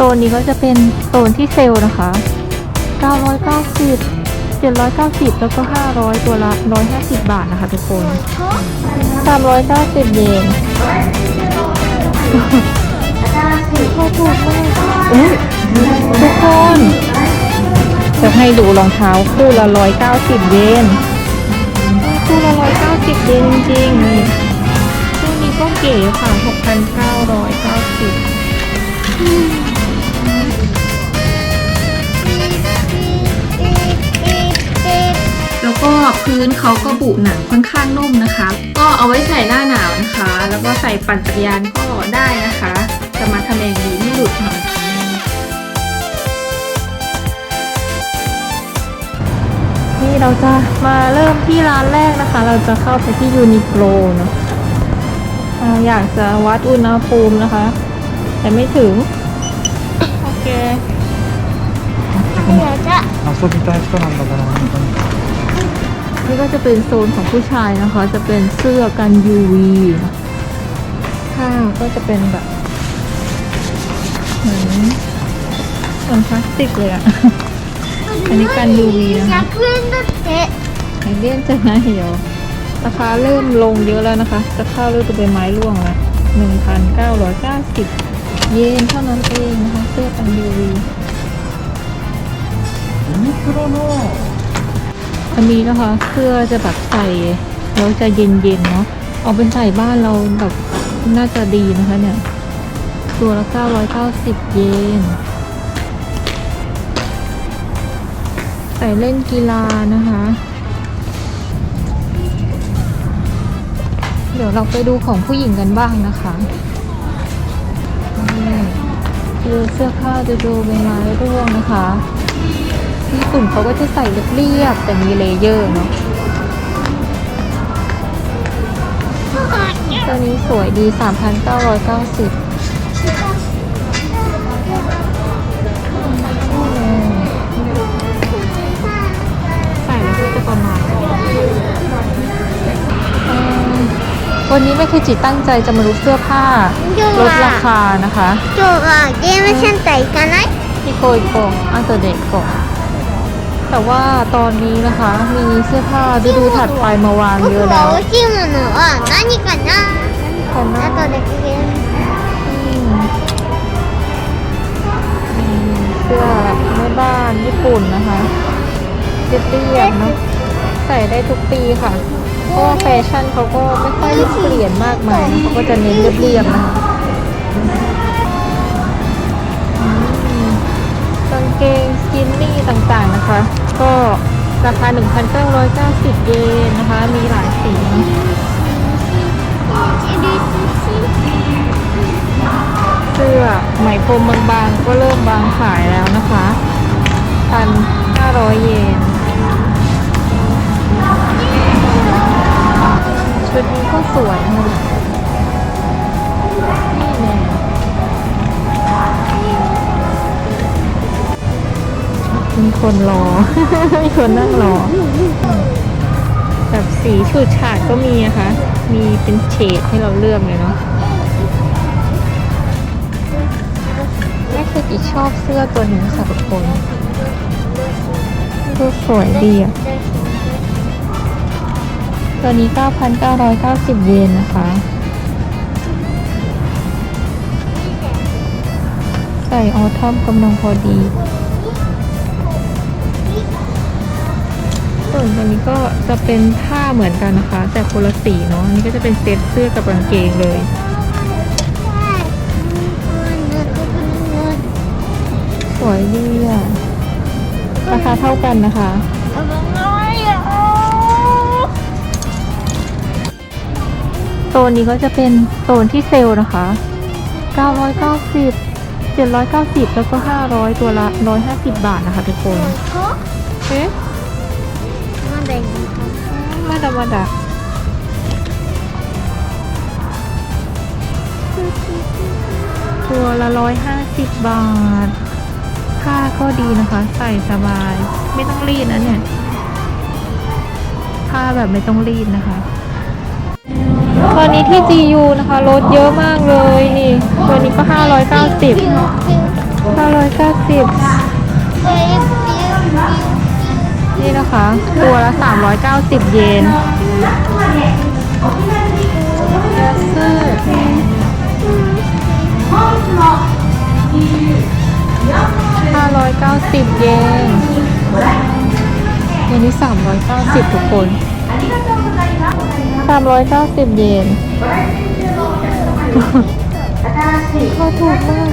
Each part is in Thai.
โซนนี้ก็จะเป็นโซนที่เซลล์นะคะ 990 790 แล้วก็ 500 ตัวละ 150 บาทนะคะทุกคน 390 เยนถูกมากอุ๊ยทุกคน จะให้ดูรองเท้าคู่ละ 190 เยน คู่ละ 190 เยนจริงๆนี่คู่นี้ก็เก๋ค่ะ 6,990 ก็พื้นเขาก็บุหนังค่อนข้างนุ่มนะคะ ก็เอาไว้ใส่หน้าหนาวนะคะ แล้วก็ใส่ปั่นจักรยานก็ได้นะคะจะมาทำแรงดีไม่หลุดค่ะนี่เราจะมาเริ่มที่ร้านแรกนะคะ เราจะเข้าไปที่ยูนิโคลเนาะอ่าอยากจะวัดอุณหภูมินะคะ แต่ไม่ถึง โอเค 遊びたい人なんだから本当に นี่ก็จะเป็นโซนของผู้ชายนะคะ จะเป็นเสื้อกัน UV นะข้างก็จะเป็นแบบเหมือนเหมือนพลาสติกเลยอะ อันนี้กัน UV นะคะ 100円だって ไอเลี่ยนจะนะเหี่ยวราคาเริ่มลงเยอะแล้วนะคะ จะเข้าฤดูใบไม้ร่วงแล้ว1,990 เยนเท่านั้นเองนะคะ เสื้อกัน UV ユニクロの อันนี้นะคะเสื้อจะแบบใส่แล้วจะเย็นๆเนาะเอาไปใส่บ้านเราแบบน่าจะดีนะคะเนี่ย ตัวละ 990 เยน ใส่เล่นกีฬานะคะ เดี๋ยวเราไปดูของผู้หญิงกันบ้างนะคะคือเสื้อผ้าจะดูใบไม้ร่วงนะคะญี่ปุ่นเขาก็จะใส่เรียบๆแต่มีเลเยอร์เนาะตัวนี้สวยดี 3,990 ใส่แล้วก็จะประมาณนี้เอ่อวันนี้แม่คือจิตตั้งใจจะมาดูเสื้อผ้าลดราคานะคะ 今日はゲームセンター行かない ที่โกยโกงอันเตอร์เด็กโกง แต่ว่าตอนนี้นะคะ มีเสื้อผ้าฤดูถัดไปมาวางเย 僕 อะแล้ が ว 欲しいものは何かな กันนะ 後でゲーム อืมอืมเสื้อแม่บ้านญี่ปุ่นนะคะเรียบๆเนาะใส่ได้ทุกปีค่ะ เพราะว่าแฟชั่นเขาก็ไม่ค่อยเปลี่ยนมากมายนะเขาก็จะเน้นเรียบๆนะคะ เกงสกินนี่ต่างๆนะคะ ก็ราคา 1,990 เยนนะคะ มีหลายสีเสื้อไหมพรมบางๆก็เริ่มวางขายแล้วนะคะ 1,500 เยน ชุดนี้ก็สวยนะ มีคนรอ มีคนนั่งรอ แบบสีฉูดฉาดก็มีนะคะ มีเป็นเฉดให้เราเลือกเลยเนาะแม่คืออีชอบเสื้อตัวนี้ค่ะทุกคนดูสวยดีอะ ตัวนี้ 9,990 เยนนะคะ ใส่ออทัมกำลังพอดี ส่วนตัวนี้ก็จะเป็นผ้าเหมือนกันนะคะ แต่คนละสีเนาะอันนี้ก็จะเป็นเซตเสื้อกับกางเกงเลยสวยดีอะราคาเท่ากันนะคะโซนนี้ก็จะเป็นโซนที่เซลล์นะคะ 990 790 แล้วก็ 500 ตัวละ 150 บาทนะคะทุกคน เอ๊ะ まだいる มาดามาดาตัวละ 150 บาท ผ้าก็ดีนะคะ ใส่สบาย ไม่ต้องรีดนะเนี่ย ผ้าแบบไม่ต้องรีดนะคะ ตอนนี้ที่ GU นะคะลดเยอะมากเลยนี่ ตัวนี้ก็ 590 ห้าร้อยเก้าสิบ เอ๊ะ นี่นะคะ ตัวละสามร้อยเก้าสิบเยนยาสึห้าร้อยเก้าสิบเยนวันนี้สามร้อยเก้าสิบทุกคนสามร้อยเก้าสิบเยนก็ถูกมาก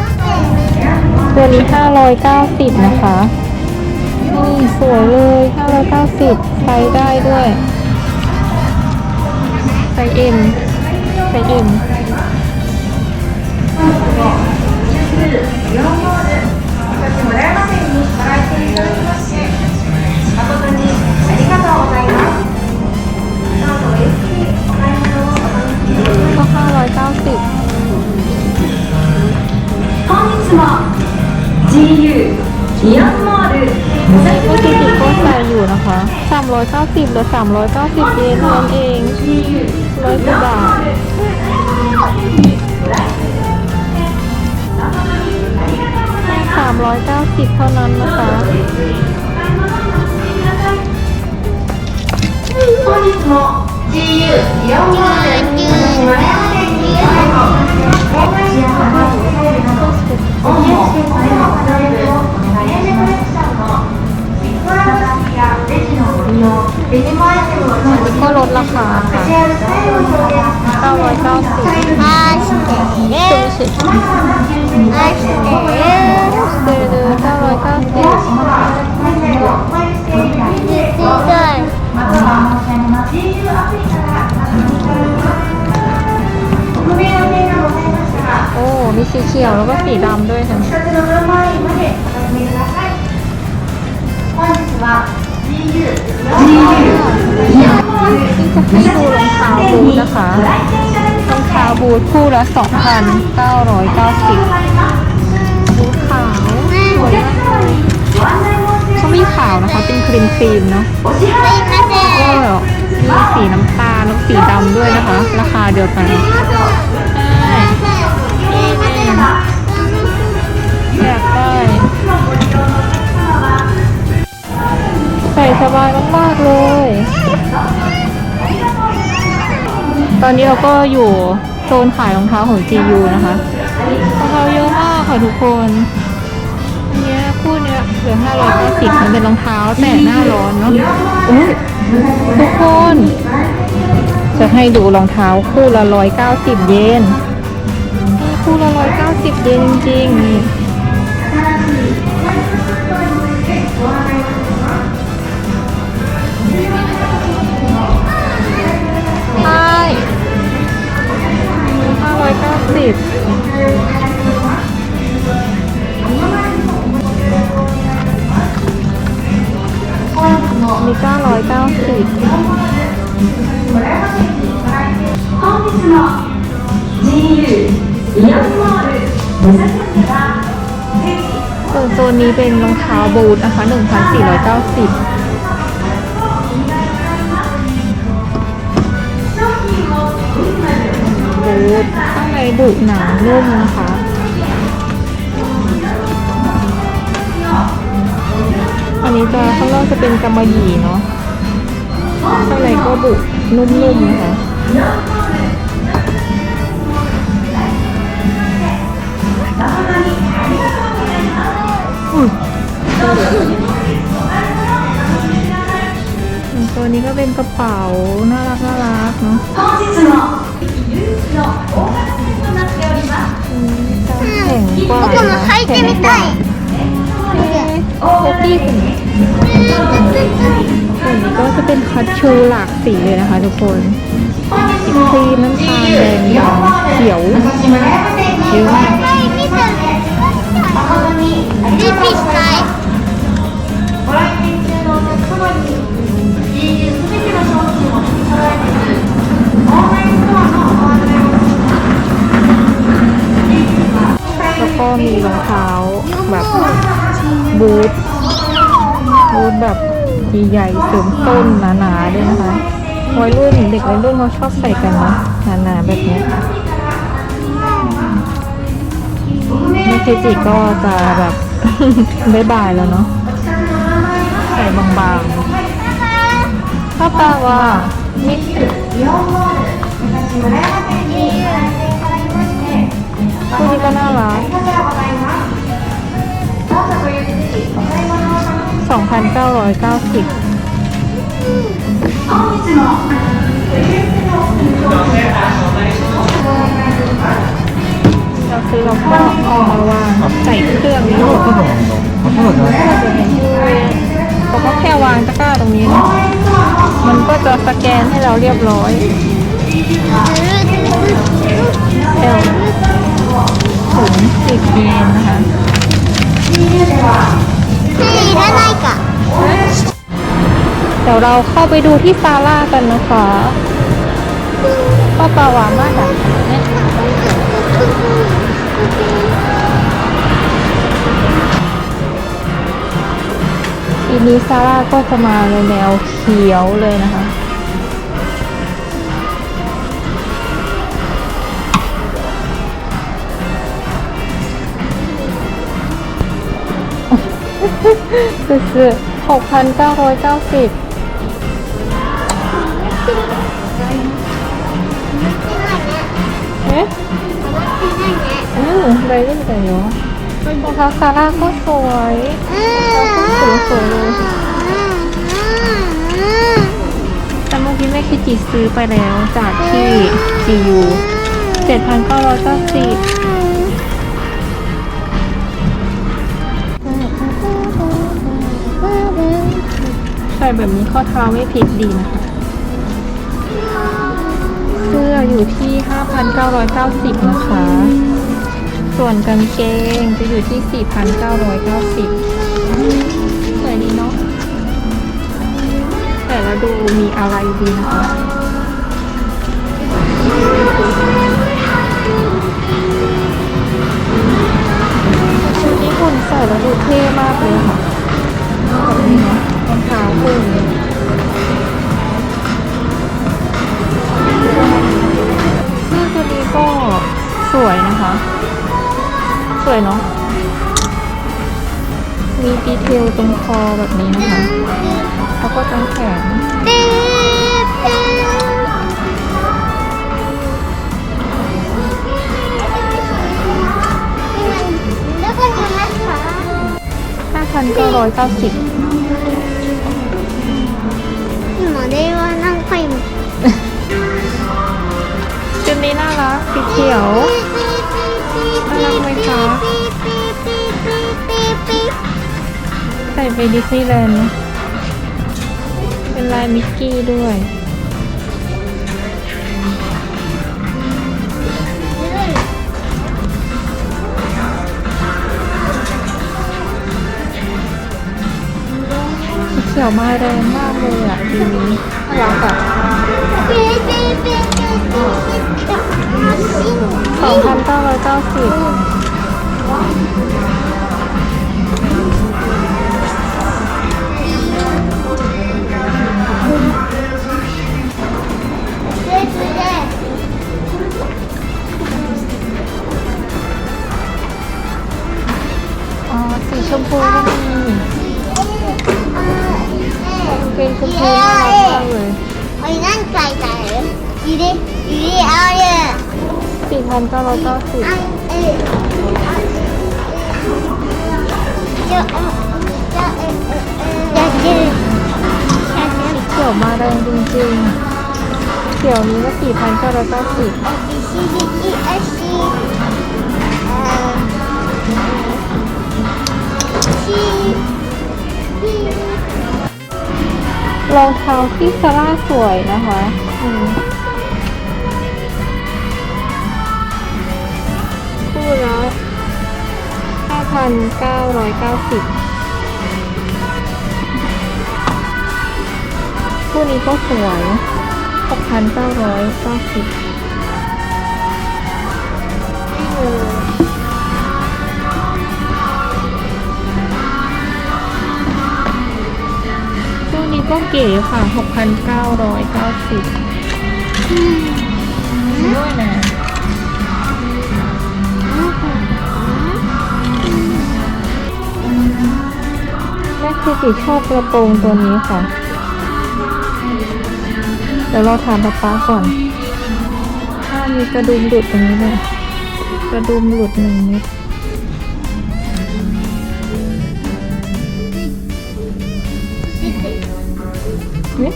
ตัวนี้ห้าร้อยเก้าสิบนะคะ นี่สวยเลย590ไซส์ได้ด้วยไซส์ M ไซส์ M ก็590 本日も GU イオン 390เหลือ390 เยนเท่านั้นเองร้อยกว่าบาท390 เท่านั้นนะคะ 本日も GU イオンモール村山店に最後お待ち合わせおもこれもパネルをお願いします ก็ลดราคาค่ะ990ชิเดเดซูชิอาชิเดเดเดเด990ดีซีด้วโอ้ มีสีเขียวแล้วก็สีดำด้วยค่ะ ที่จะให้ดูรองเท้าบูทนะคะรองเท้าบูทคู่ละ 2,990 บูทขาวสวยมากเขาม่ขาวนะคะ เป็นครีมครีมเนาะก็มีสีน้ำตาลแล้วสีดำด้วยนะคะ ราคาเดียวกัน ส่สบายมาก ๆ เลย ตอนนี้เราก็อยู่โซนขายรองเท้าของ GU นะคะรองเท้าเยอะมากค่ะทุกคนอันเนี้ยคู่เนี้ยเหลือ590มันเป็นรองเท้าแต่หน้าร้อนเนาะอุ๊ยทุกคน จะให้ดูรองเท้าคู่ละ190เยนนี่คู่ละ190เยนจริงๆันนี้เป็นรองเท้าบูทนะคะหนึ่งพันสี่ร้อยเก้าสิบบูทข้างในบุหนังนุ่มนะคะ อันนี้จะข้างนอกจะเป็นกำมะหยี่เนาะ ข้างในก็บุนุ่มๆนะคะ ตัวนี้ก็เป็นกระเป๋า น่ารักน่ารักเนาะแข็งกว่าแข็งกว่าโอ้พี่อันนี้ก็จะเป็นคัตชูหลากสีเลยนะคะทุกคนสีน้ำตาลแดงดำเขียวเยอะมาก บูธบูธแบบใหญ่ๆเสริต้นหนาๆด้วยนะคะวัยรุ่นเด็กวัยรุ่นเขาชอบใส่กันนะหนาๆแบบนี้เมเคจิก็จะแบบบายบายแล้วเนาะใส่บางๆป้าป้าว่ามิคู่นี้ก็น่ารัก 2,990เราซื้อแล้วก็เอามาวางใส่เครื่องนี้ก็หลงขอโนะพอเขแค่วางตะกร้าตรงนี้นะมันก็จะสแกนให้เราเรียบร้อยเอลถุงสิบเยนนะคะ เดี๋ยวเราเข้าไปดูที่ซาร่ากันนะคะป้าปาหวานมากอะเนี่ยทีนี้ซาร่าก็จะมาในแนวเขียวเลยนะคะ สุดสุดหกพันเก้าร้อยเก้าสิบเอ๊ะอืมไรเล่นแต่เนาะรองเท้าซาร่าก็สวยสวยสวยเลยแต่เมื่อกี้แม่คิจิซื้อไปแล้วจากที่จียูเจ็ดพันเก้าร้อยเก้าสิบ ส่แบบนี้ข้อเท้าไม่พลิกดีนะคะเสื้ออยู่ที่ 5,990 นะคะ ส่วนกางเกงจะอยู่ที่ 4,990สวยดีเนาะแต่ละดูมีอะไรดีนะคะชุดญี่ปุ่นใส่แล้วดูเท่มากเลยค่ะแบบนี้เนาะ ปึ้งเสื้อตัวนี้ก็สวยนะคะ สวยเนาะ มีดีเทลตรงคอแบบนี้นะคะ แล้วก็ตรงแขนห้าพันเก้าร้อยเก้าสิบ 電話何回も ชุดนี้น่ารักสีเขียว น่ารักไหมคะ ใส่ไปดิสนีย์แลนด์นะเป็นลายมิกกี้ด้วย ขียวมาแรงมากเลยอะทีนี้น่ารักอะสองพันเก้าร้อยเก้าสิบอ๋อสีชมพูก็มี เพลงชมพูน่ารักมากเลยไปนั่งไกลไก่ดีดีดีดีเอาเลยสี่พันเก้าร้อยเก้าสิบอยากกินเขียวมาแรงจริงๆเขียวนี้ก็สี่พันเก้าร้อยเก้าสิบที่ รองเท้าที่ซาร่าสวยนะคะอืมคู่ละ5,990 คู่นี้ก็สวย6,990 ก็เก๋ค่ะ 6,990ด้วยนะแม่คือสีชอบกระโปรงตัวนี้ค่ะ เดี๋ยวเราถามป๊าป๊าก่อน ถ้ามีกระดุมหลุดตรงนี้เลยกระดุมหลุดหนึ่งนิด นี่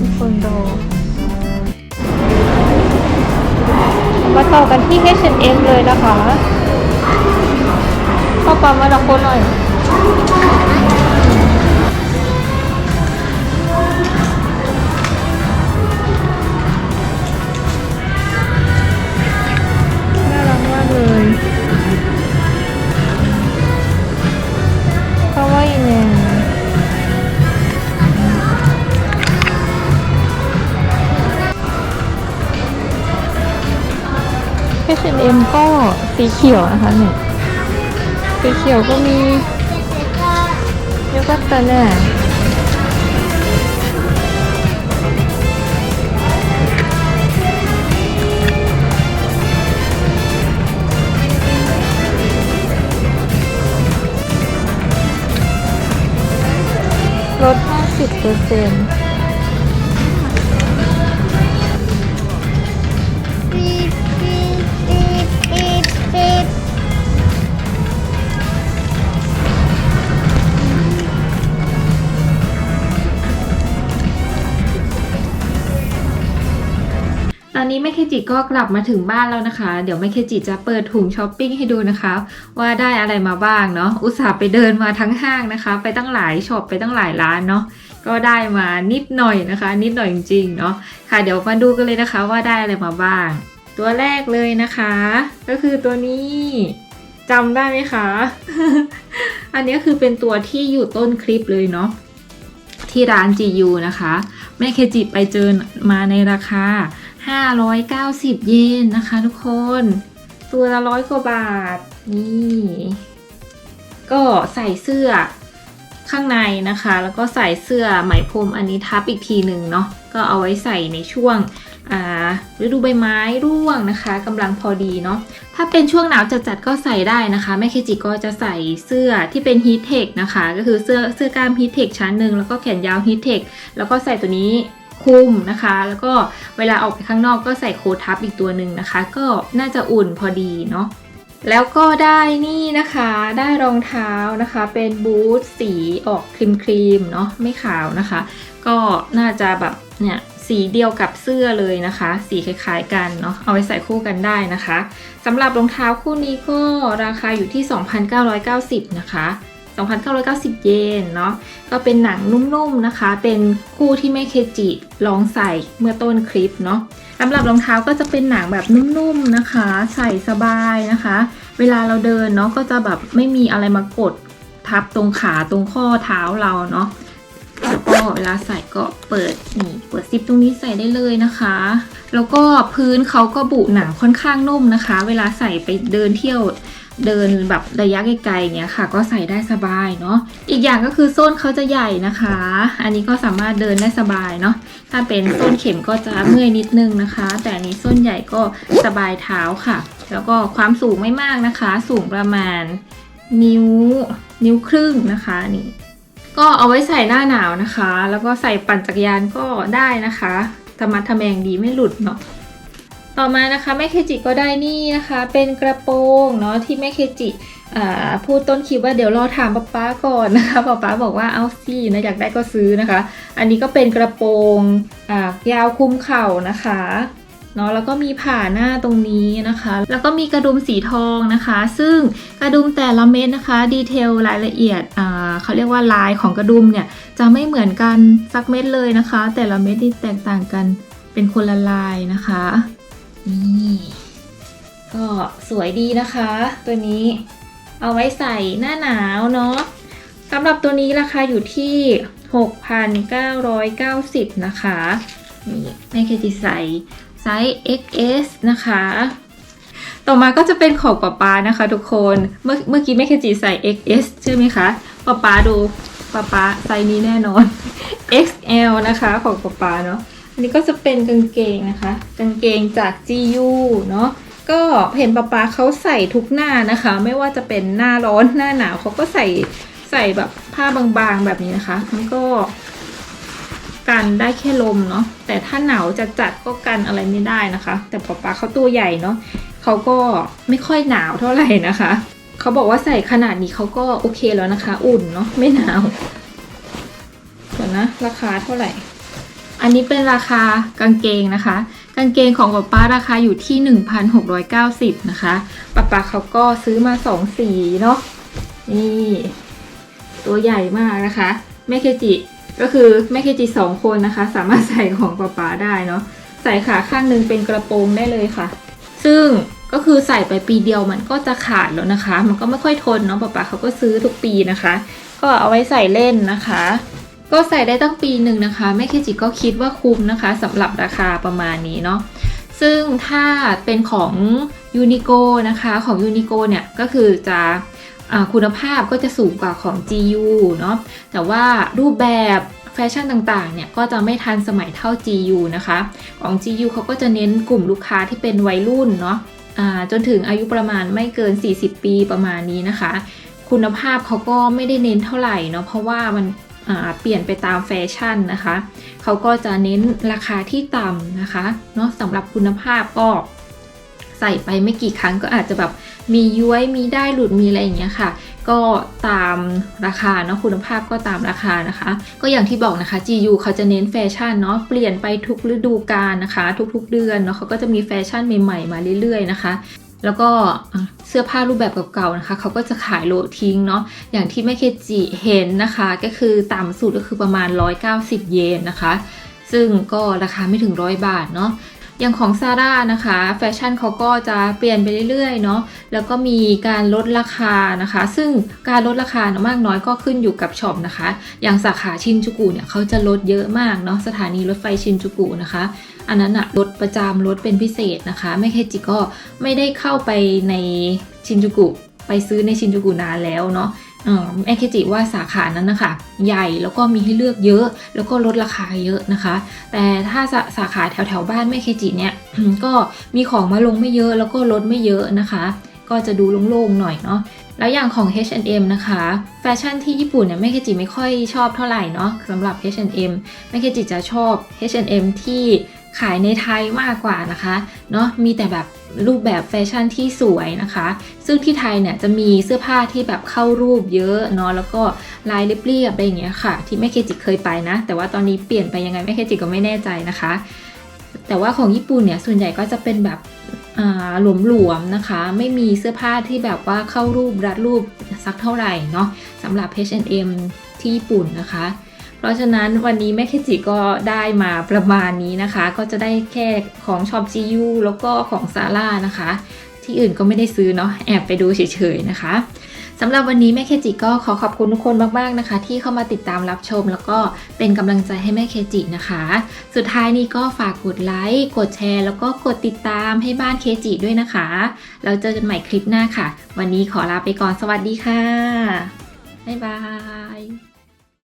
ทุกคนโดมาต่อกันที่ H&M เลยนะคะ เข้าปั๊มมาละคนหน่อย เอ็มก็สีเขียวนะคะเนี่ยสีเขียวก็มีเยอะก็ตะเนี่ยลด50เปอร์เซ็นต์ เคจิก็กลับมาถึงบ้านแล้วนะคะ เดี๋ยวแม่เคจิจะเปิดถุงช้อปปิ้งให้ดูนะคะ ว่าได้อะไรมาบ้างเนาะอุตส่าห์ไปเดินมาทั้งห้างนะคะ ไปตั้งหลายช็อปไปตั้งหลายร้านเนาะก็ได้มานิดหน่อยนะคะ นิดหน่อยจริงๆเนาะค่ะเดี๋ยวมาดูกันเลยนะคะว่าได้อะไรมาบ้าง ตัวแรกเลยนะคะ ก็คือตัวนี้จำได้ไหมคะ อันนี้คือเป็นตัวที่อยู่ต้นคลิปเลยเนาะที่ร้าน GU นะคะแม่เคจิไปเจอมาในราคา 590 เยนนะคะทุกคน ตัวละร้อยกว่าบาท นี่ ก็ใส่เสื้อข้างในนะคะ แล้วก็ใส่เสื้อไหมพรมอันนี้ทับอีกทีหนึ่งเนาะก็เอาไว้ใส่ในช่วงฤดูใบไม้ร่วงนะคะกำลังพอดีเนาะถ้าเป็นช่วงหนาวจัดๆก็ใส่ได้นะคะแม่เคจิก็จะใส่เสื้อที่เป็นฮีทเทคนะคะ ก็คือเสื้อเสื้อกล้ามฮีทเทคชั้นหนึ่งแล้วก็แขนยาวฮีทเทคแล้วก็ใส่ตัวนี้ คลุมนะคะ แล้วก็เวลาออกไปข้างนอกก็ใส่โค้ททับอีกตัวหนึ่งนะคะ ก็น่าจะอุ่นพอดีเนาะแล้วก็ได้นี่นะคะ ได้รองเท้านะคะ เป็นบูทสีออกครีมครีมเนาะไม่ขาวนะคะ ก็น่าจะแบบเนี่ยสีเดียวกับเสื้อเลยนะคะ สีคล้าย ๆ กันเนาะเอาไว้ใส่คู่กันได้นะคะสำหรับรองเท้าคู่นี้ก็ราคาอยู่ที่ 2,990 นะคะ 2,990 เยนเนาะก็เป็นหนังนุ่มๆนะคะ เป็นคู่ที่แม่เคจิลองใส่เมื่อต้นคลิปเนาะสำหรับรองเท้าก็จะเป็นหนังแบบนุ่มๆนะคะ ใส่สบายนะคะ เวลาเราเดินเนาะก็จะแบบไม่มีอะไรมากดทับตรงขาตรงข้อเท้าเราเนาะแล้วก็เวลาใส่ก็เปิดนี่เปิดซิปตรงนี้ใส่ได้เลยนะคะ แล้วก็พื้นเขาก็บุหนังค่อนข้างนุ่มนะคะ เวลาใส่ไปเดินเที่ยวเดินแบบระยะไกลๆเงี้ยค่ะ ก็ใส่ได้สบายเนาะอีกอย่างก็คือส้นเขาจะใหญ่นะคะ อันนี้ก็สามารถเดินได้สบายเนาะถ้าเป็นส้นเข็มก็จะเมื่อยนิดนึงนะคะ แต่อันนี้ส้นใหญ่ก็สบายเท้าค่ะ แล้วก็ความสูงไม่มากนะคะ สูงประมาณนิ้วนิ้วครึ่งนะคะนี่ก็เอาไว้ใส่หน้าหนาวนะคะ แล้วก็ใส่ปั่นจักรยานก็ได้นะคะ ธรรมะทะแมงดีไม่หลุดเนาะต่อมานะคะแม่เคจิก็ได้นี่นะคะ เป็นกระโปรงเนาะที่แม่เคจิพูดต้นคลิปว่าเดี๋ยวรอถามป๊าป๊าก่อนนะคะป๊าป๊าบอกว่าเอาสินะอยากได้ก็ซื้อนะคะ อันนี้ก็เป็นกระโปรงยาวคุมเข่านะคะ เนาะแล้วก็มีผ่าหน้าตรงนี้นะคะ แล้วก็มีกระดุมสีทองนะคะ ซึ่งกระดุมแต่ละเม็ดนะคะดีเทลรายละเอียดเขาเรียกว่าลายของกระดุมเนี่ยจะไม่เหมือนกันสักเม็ดเลยนะคะ แต่ละเม็ดที่แตกต่างกันเป็นคนละลายนะคะนี่ก็สวยดีนะคะ ตัวนี้เอาไว้ใส่หน้าหนาวเนาะสำหรับตัวนี้ราคาอยู่ที่ 6,990 นะคะนี่แม่เคจิใส่ ไซส์ XS นะคะ ต่อมาก็จะเป็นของป๊าป๊านะคะทุกคน เมื่อเมื่อกี้แม่เคจิใส่ XS ใช่ไหมคะป๊าป๊าดูป๊าป๊าไซส์นี้แน่นอน XL นะคะของป๊าป๊าเนาะ อันนี้ก็จะเป็นกางเกงนะคะ กางเกงจาก GU เนาะก็เห็นป๊าป๊าเขาใส่ทุกหน้านะคะ ไม่ว่าจะเป็นหน้าร้อนหน้าหนาวเขาก็ใส่ใส่แบบผ้าบางๆแบบนี้นะคะมันก็ กันได้แค่ลมเนาะแต่ถ้าหนาวจัดจัดก็กันอะไรไม่ได้นะคะ แต่ป๊าป๊าเขาตัวใหญ่เนาะเขาก็ไม่ค่อยหนาวเท่าไหร่นะคะ เขาบอกว่าใส่ขนาดนี้เขาก็โอเคแล้วนะคะ อุ่นเนาะไม่หนาวเดี๋ยวนะ ราคาเท่าไหร่ อันนี้เป็นราคากางเกงนะคะ กางเกงของป๊าป๊าราคาอยู่ที่ 1,690 นะคะป๊าป๊าเขาก็ซื้อมาสองสีเนาะนี่ตัวใหญ่มากนะคะแม่เคจิ ก็คือแม่เคจิสองคนนะคะ สามารถใส่ของป๊าป๊าได้เนาะใส่ขาข้างหนึ่งเป็นกระโปรงได้เลยค่ะ ซึ่งก็คือใส่ไปปีเดียวมันก็จะขาดแล้วนะคะ มันก็ไม่ค่อยทนเนาะป๊าป๊าเขาก็ซื้อทุกปีนะคะ ก็เอาไว้ใส่เล่นนะคะ ก็ใส่ได้ตั้งปีหนึ่งนะคะแม่เคจิก็คิดว่าคุ้มนะคะสำหรับราคาประมาณนี้เนาะซึ่งถ้าเป็นของยูนิโกนะคะของยูนิโกเนี่ยก็คือจะ คุณภาพก็จะสูงกว่าของ GU เนาะแต่ว่ารูปแบบแฟชั่นต่างๆ เนี่ยก็จะไม่ทันสมัยเท่า GU นะคะ ของ GU เขาก็จะเน้นกลุ่มลูกค้าที่เป็นวัยรุ่นเนาะจนถึงอายุประมาณไม่เกิน 40 ปีประมาณนี้นะคะ คุณภาพเขาก็ไม่ได้เน้นเท่าไหร่เนาะเพราะว่ามันเปลี่ยนไปตามแฟชั่นนะคะ เขาก็จะเน้นราคาที่ต่ำนะคะเนาะสำหรับคุณภาพก็ ใส่ไปไม่กี่ครั้งก็อาจจะแบบมีย้วยมีได้หลุดมีอะไรอย่างเงี้ยค่ะ ก็ตามราคาเนาะคุณภาพก็ตามราคานะคะ ก็อย่างที่บอกนะคะ GU เขาจะเน้นแฟชั่นเนาะเปลี่ยนไปทุกฤดูกาลนะคะ ทุกๆเดือนเนาะเขาก็จะมีแฟชั่นใหม่ๆมาเรื่อยๆนะคะแล้วก็เสื้อผ้ารูปแบบเก่าๆนะคะเขาก็จะขายโลทิ้งเนาะอย่างที่แม่เคจิเห็นนะคะ ก็คือต่ำสุดก็คือประมาณ 190 เยนนะคะ ซึ่งก็ราคาไม่ถึงร้อยบาทเนาะ อย่างของซาร่านะคะแฟชั่นเขาก็จะเปลี่ยนไปเรื่อยๆเนาะแล้วก็มีการลดราคานะคะ ซึ่งการลดราคามากน้อยก็ขึ้นอยู่กับช็อปนะคะ อย่างสาขาชินจูกุเนี่ยเขาจะลดเยอะมากเนาะสถานีรถไฟชินจูกุนะคะ อันนั้นอะลดประจำลดเป็นพิเศษนะคะแม่เคจิก็ไม่ได้เข้าไปในชินจูกุไปซื้อในชินจูกุนานแล้วเนาะ เออแม่เคจิว่าสาขานั้นนะคะ ใหญ่แล้วก็มีให้เลือกเยอะ แล้วก็ลดราคาเยอะนะคะ แต่ถ้าสาสาขาแถวแถวๆบ้านแม่เคจิเนี่ยก็มีของมาลงไม่เยอะแล้วก็ลดไม่เยอะนะคะ ก็จะดูโล่งๆหน่อยเนาะแล้วอย่างของ H&M นะคะ แฟชั่นที่ญี่ปุ่นเนี่ยแม่เคจิไม่ค่อยชอบเท่าไหร่เนาะสำหรับ H&M แม่เคจิจะชอบ H&M ที่ ขายในไทยมากกว่านะคะเนาะมีแต่แบบรูปแบบแฟชั่นที่สวยนะคะ ซึ่งที่ไทยเนี่ยจะมีเสื้อผ้าที่แบบเข้ารูปเยอะเนาะแล้วก็ลายเรียบๆอะไรอย่างเงี้ยค่ะ ที่แม่เคจิเคยไปนะ แต่ว่าตอนนี้เปลี่ยนไปยังไงแม่เคจิก็ไม่แน่ใจนะคะ แต่ว่าของญี่ปุ่นเนี่ยส่วนใหญ่ก็จะเป็นแบบอ่าหลวมๆนะคะ ไม่มีเสื้อผ้าที่แบบว่าเข้ารูปรัดรูปสักเท่าไหร่เนาะสำหรับ H&M ที่ญี่ปุ่นนะคะ เพราะฉะนั้นวันนี้แม่เคจิก็ได้มาประมาณนี้นะคะ ก็จะได้แค่ของช็อป GU แล้วก็ของซาร่านะคะ ที่อื่นก็ไม่ได้ซื้อเนาะแอบไปดูเฉยๆนะคะสำหรับวันนี้แม่เคจิก็ขอขอบคุณทุกคนมากๆนะคะ ที่เข้ามาติดตามรับชม แล้วก็เป็นกำลังใจให้แม่เคจินะคะ สุดท้ายนี้ก็ฝากกดไลค์กดแชร์ แล้วก็กดติดตามให้บ้านเคจิด้วยนะคะแล้วเจอกันใหม่คลิปหน้าค่ะ วันนี้ขอลาไปก่อนสวัสดีค่ะบ๊ายบาย